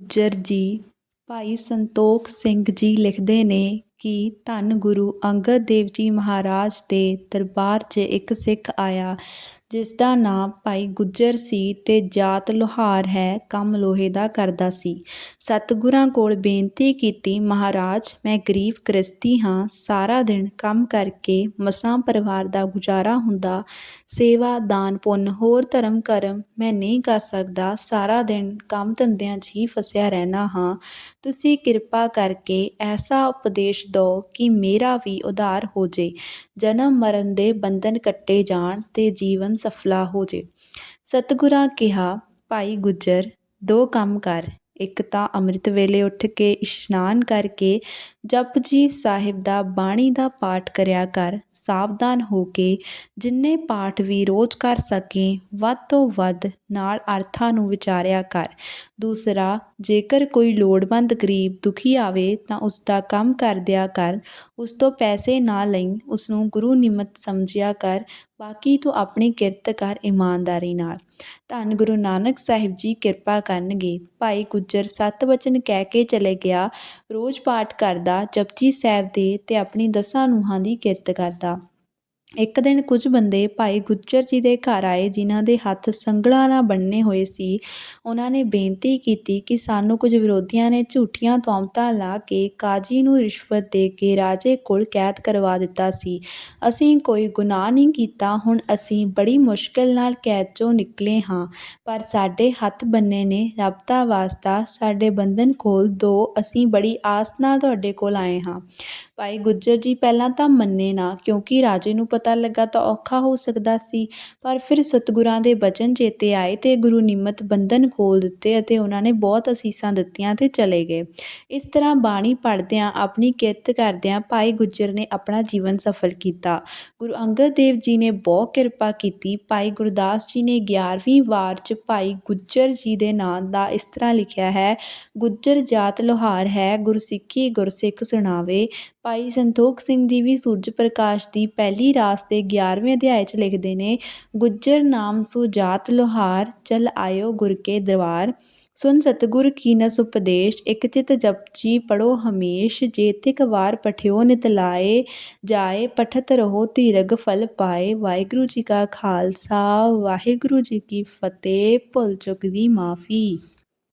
ਗੁੱਜਰ ਜੀ, ਭਾਈ ਸੰਤੋਖ ਸਿੰਘ ਜੀ ਲਿਖਦੇ ਨੇ ਕਿ ਧੰਨ ਗੁਰੂ ਅੰਗਦ ਦੇਵ ਜੀ ਮਹਾਰਾਜ ਦੇ ਦਰਬਾਰ 'ਚ ਇੱਕ ਸਿੱਖ ਆਇਆ। ਜਿਸ ਦਾ ਨਾਂ ਭਾਈ ਗੁੱਜਰ ਸੀ ਅਤੇ ਜਾਤ ਲੁਹਾਰ ਹੈ, ਕੰਮ ਲੋਹੇ ਦਾ ਕਰਦਾ ਸੀ। ਸਤਿਗੁਰਾਂ ਕੋਲ ਬੇਨਤੀ ਕੀਤੀ, ਮਹਾਰਾਜ, ਮੈਂ ਗਰੀਬ ਗ੍ਰਸਤੀ ਹਾਂ, ਸਾਰਾ ਦਿਨ ਕੰਮ ਕਰਕੇ ਮਸਾਂ ਪਰਿਵਾਰ ਦਾ ਗੁਜ਼ਾਰਾ ਹੁੰਦਾ, ਸੇਵਾ, ਦਾਨ, ਪੁੰਨ, ਹੋਰ ਧਰਮ ਕਰਮ ਮੈਂ ਨਹੀਂ ਕਰ ਸਕਦਾ, ਸਾਰਾ ਦਿਨ ਕੰਮ ਧੰਦਿਆਂ 'ਚ ਹੀ ਫਸਿਆ ਰਹਿਣਾ ਹਾਂ। ਤੁਸੀਂ ਕਿਰਪਾ ਕਰਕੇ ਐਸਾ ਉਪਦੇਸ਼ ਦਿਓ ਕਿ ਮੇਰਾ ਵੀ ਉਧਾਰ ਹੋ ਜੇ। ਜਨਮ ਮਰਨ ਦੇ ਬੰਧਨ ਕੱਟੇ ਜਾਣ ਤੇ ਜੀਵਨ ਸਫਲਾ ਹੋ ਜੇ। ਸਤਿਗੁਰਾਂ ਕਿਹਾ, ਭਾਈ ਗੁੱਜਰ, ਦੋ ਕੰਮ ਕਰ। ਇੱਕ ਤਾਂ ਅੰਮ੍ਰਿਤ ਵੇਲੇ ਉੱਠ ਕੇ ਇਸ਼ਨਾਨ ਕਰਕੇ ਜਪਜੀ ਸਾਹਿਬ ਦਾ ਬਾਣੀ ਦਾ ਪਾਠ ਕਰਿਆ ਕਰ। ਸਾਵਧਾਨ ਹੋ ਕੇ ਜਿੰਨੇ ਪਾਠ ਵੀ ਰੋਜ਼ ਕਰ ਸਕੇ, ਵੱਧ ਤੋਂ ਵੱਧ ਨਾਲ ਅਰਥਾਂ ਨੂੰ ਵਿਚਾਰਿਆ ਕਰ। ਦੂਸਰਾ, ਜੇਕਰ ਕੋਈ ਲੋੜਵੰਦ ਗਰੀਬ ਦੁਖੀ ਆਵੇ ਤਾਂ ਉਸ ਦਾ ਕੰਮ ਕਰ ਦਿਆ ਕਰ। ਉਸ ਤੋਂ ਪੈਸੇ ਨਾ ਲਈ, ਉਸ ਨੂੰ ਗੁਰੂ ਨਿਮਤ ਸਮਝਿਆ ਕਰ। ਬਾਕੀ ਤੂੰ ਆਪਣੀ ਕਿਰਤ ਕਰ ਇਮਾਨਦਾਰੀ ਨਾਲ। ਧੰਨ ਗੁਰੂ ਨਾਨਕ ਸਾਹਿਬ ਜੀ ਕਿਰਪਾ ਕਰਨਗੇ। ਭਾਈ ਗੁੱਜਰ ਸੱਤ ਵਚਨ ਕਹਿ ਕੇ ਚਲੇ ਗਿਆ, ਰੋਜ਼ ਪਾਠ ਕਰਦਾ, ਜਪਜੀ ਸਾਹਿਬ ਦੇ ਤੇ ਆਪਣੀ ਦਸਾਂ ਨੂੰਹਾਂ ਦੀ ਕਿਰਤ ਕਰਦਾ। ਇੱਕ ਦਿਨ ਕੁਝ ਬੰਦੇ ਭਾਈ ਗੁੱਜਰ ਜੀ ਦੇ ਘਰ ਆਏ, ਜਿਨ੍ਹਾਂ ਦੇ ਹੱਥ ਸੰਗਲਾਂ ਨਾਲ ਬੰਨੇ ਹੋਏ ਸੀ। ਉਹਨਾਂ ਨੇ ਬੇਨਤੀ ਕੀਤੀ ਕਿ ਸਾਨੂੰ ਕੁਝ ਵਿਰੋਧੀਆਂ ਨੇ ਝੂਠੀਆਂ ਤੌਮਤਾਂ ਲਾ ਕੇ ਕਾਜੀ ਨੂੰ ਰਿਸ਼ਵਤ ਦੇ ਕੇ ਰਾਜੇ ਕੋਲ ਕੈਦ ਕਰਵਾ ਦਿੱਤਾ ਸੀ। ਅਸੀਂ ਕੋਈ ਗੁਨਾਹ ਨਹੀਂ ਕੀਤਾ, ਹੁਣ ਅਸੀਂ ਬੜੀ ਮੁਸ਼ਕਲ ਨਾਲ ਕੈਦ ਚੋਂ ਨਿਕਲੇ ਹਾਂ। ਪਰ ਸਾਡੇ ਹੱਥ ਬੰਨੇ ਨੇ ਰੱਬ ਦਾ ਵਾਸਤਾ ਸਾਡੇ ਬੰਧਨ ਖੋਲ ਦੋ, ਅਸੀਂ ਬੜੀ ਆਸ ਨਾਲ ਤੁਹਾਡੇ ਕੋਲ ਆਏ ਹਾਂ। ਭਾਈ ਗੁੱਜਰ ਜੀ ਪਹਿਲਾਂ ਤਾਂ ਮੰਨੇ ਨਾ, ਕਿਉਂਕਿ ਰਾਜੇ ਨੂੰ ਪਤਾ ਲੱਗਾ ਤਾਂ ਔਖਾ ਹੋ ਸਕਦਾ ਸੀ। ਪਰ ਫਿਰ ਸਤਿਗੁਰਾਂ ਦੇ ਬਚਨ ਚੇਤੇ ਆਏ ਤੇ ਗੁਰੂ ਨਿਮਤ ਬੰਧਨ ਖੋਲ ਦਿੱਤੇ ਅਤੇ ਉਹਨਾਂ ਨੇ ਬਹੁਤ ਅਸੀਸਾਂ ਦਿੱਤੀਆਂ ਤੇ ਚਲੇ ਗਏ। ਇਸ ਤਰ੍ਹਾਂ ਬਾਣੀ ਪੜ੍ਹਦਿਆਂ, ਆਪਣੀ ਕਿਰਤ ਕਰਦਿਆਂ ਭਾਈ ਗੁੱਜਰ ਨੇ ਆਪਣਾ ਜੀਵਨ ਸਫਲ ਕੀਤਾ। ਗੁਰੂ ਅੰਗਦ ਦੇਵ ਜੀ ਨੇ ਬਹੁਤ ਕਿਰਪਾ ਕੀਤੀ। ਭਾਈ ਗੁਰਦਾਸ ਜੀ ਨੇ 11ਵੀਂ ਵਾਰ 'ਚ ਭਾਈ ਗੁੱਜਰ ਜੀ ਦੇ ਨਾਂ ਦਾ ਇਸ ਤਰ੍ਹਾਂ ਲਿਖਿਆ ਹੈ, ਗੁੱਜਰ ਜਾਤ ਲੋਹਾਰ ਹੈ, ਗੁਰਸਿੱਖੀ ਗੁਰਸਿੱਖ ਸੁਣਾਵੇ। ਭਾਈ ਸੰਤੋਖ ਸਿੰਘ ਜੀ ਵੀ ਸੂਰਜ ਪ੍ਰਕਾਸ਼ ਦੀ ਪਹਿਲੀ ਰਾਸ ਦੇ 11ਵੇਂ ਅਧਿਆਇ 'ਚ ਲਿਖਦੇ ਨੇ, ਗੁੱਜਰ ਨਾਮ ਸੋ ਜਾਤ ਲੋਹਾਰ, ਚਲ ਆਇਓ ਗੁਰ ਕੇ ਦਰਬਾਰ। ਸੁਨ ਸਤਗੁਰ ਕੀਨਸ ਉਪਦੇਸ਼, ਇੱਕ ਚਿਤ ਜਪਜੀ ਪੜੋ ਹਮੇਸ਼। ਜੇਤਿਕ ਵਾਰ ਪਠਿਓ ਨਿਤ ਲਾਏ, ਜਾਏ ਪਠਤ ਰਹੋ ਧੀਰਗ ਫਲ ਪਾਏ। ਵਾਹਿਗੁਰੂ ਜੀ ਕਾ ਖਾਲਸਾ, ਵਾਹਿਗੁਰੂ ਜੀ ਕੀ ਫਤਿਹ। ਭੁੱਲ ਚੁੱਕ ਦੀ ਮਾਫੀ।